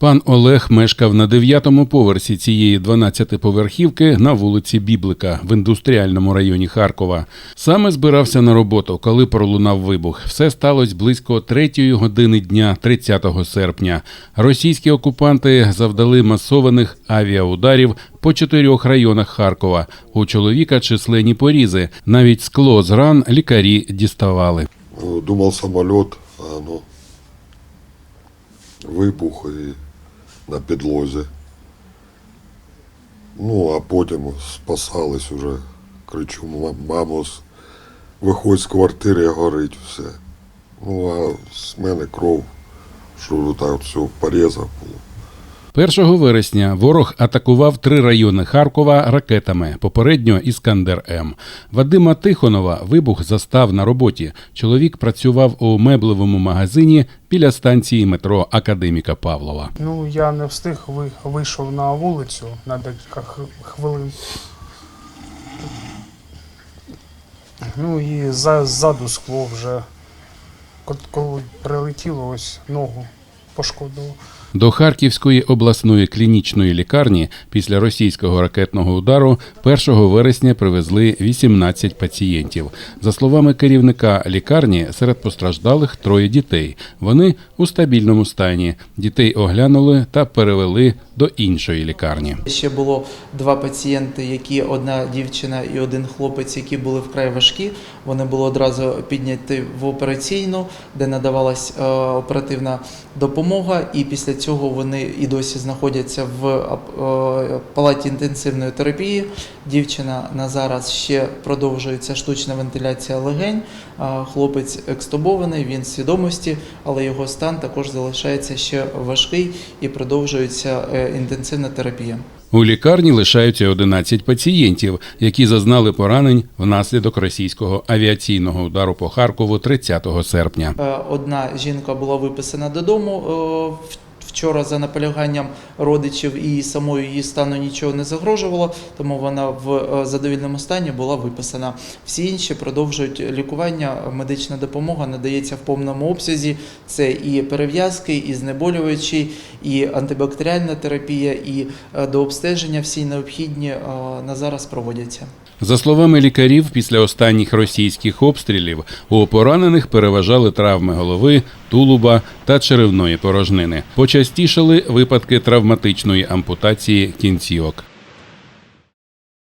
Пан Олег мешкав на дев'ятому поверсі цієї 12-поверхівки на вулиці Біблика в індустріальному районі Харкова. Саме збирався на роботу, коли пролунав вибух. Все сталося близько третьої години дня, 30 серпня. Російські окупанти завдали масованих авіаударів по чотирьох районах Харкова. У чоловіка численні порізи. Навіть скло з ран лікарі діставали. Э, Думал самолет, а оно вибух і на підлозі. Ну, а потім спасались уже. Кричу, «Ма- мамо, виходь з квартири, горить все. Ну, а з мене кров, що так все порізав було. 1 вересня ворог атакував три райони Харкова ракетами, попередньо Іскандер М. Вадима Тихонова вибух застав на роботі. Чоловік працював у меблевому магазині біля станції метро Академіка Павлова. Ну, я не встиг, вийшов на вулицю на декілька хвилин. Ну і за, ззаду скло вже, Ко- коли прилетіло, ось ногу пошкодило. До Харківської обласної клінічної лікарні після російського ракетного удару 1 вересня привезли 18 пацієнтів. За словами керівника лікарні, серед постраждалих троє дітей. Вони у стабільному стані. Дітей оглянули та перевели до іншої лікарні. Ще було два пацієнти, які одна дівчина і один хлопець, які були вкрай важкі. Вони були одразу підняті в операційну, де надавалась е, оперативна допомога. І після цього вони і досі знаходяться в е, палаті інтенсивної терапії. Дівчина на зараз ще продовжується штучна вентиляція легень. Хлопець екстубований, він в свідомості, але його стан також залишається ще важкий і продовжується е, інтенсивна терапія. У лікарні лишаються 11 пацієнтів, які зазнали поранень внаслідок російського авіаційного удару по Харкову 30 серпня. Е, Одна жінка була виписана додому е, вчора за наполяганням родичів і самою її стану нічого не загрожувало, тому вона в е, задовільному стані була виписана. Всі інші продовжують лікування. Медична допомога надається в повному обсязі. Це і перев'язки, і знеболювачі, і антибактеріальна терапія, і е, до обстеження всі необхідні е, на зараз проводяться. За словами лікарів, після останніх російських обстрілів у поранених переважали травми голови, тулуба та черевної порожнини. Почастішали випадки травматичної ампутації кінцівок.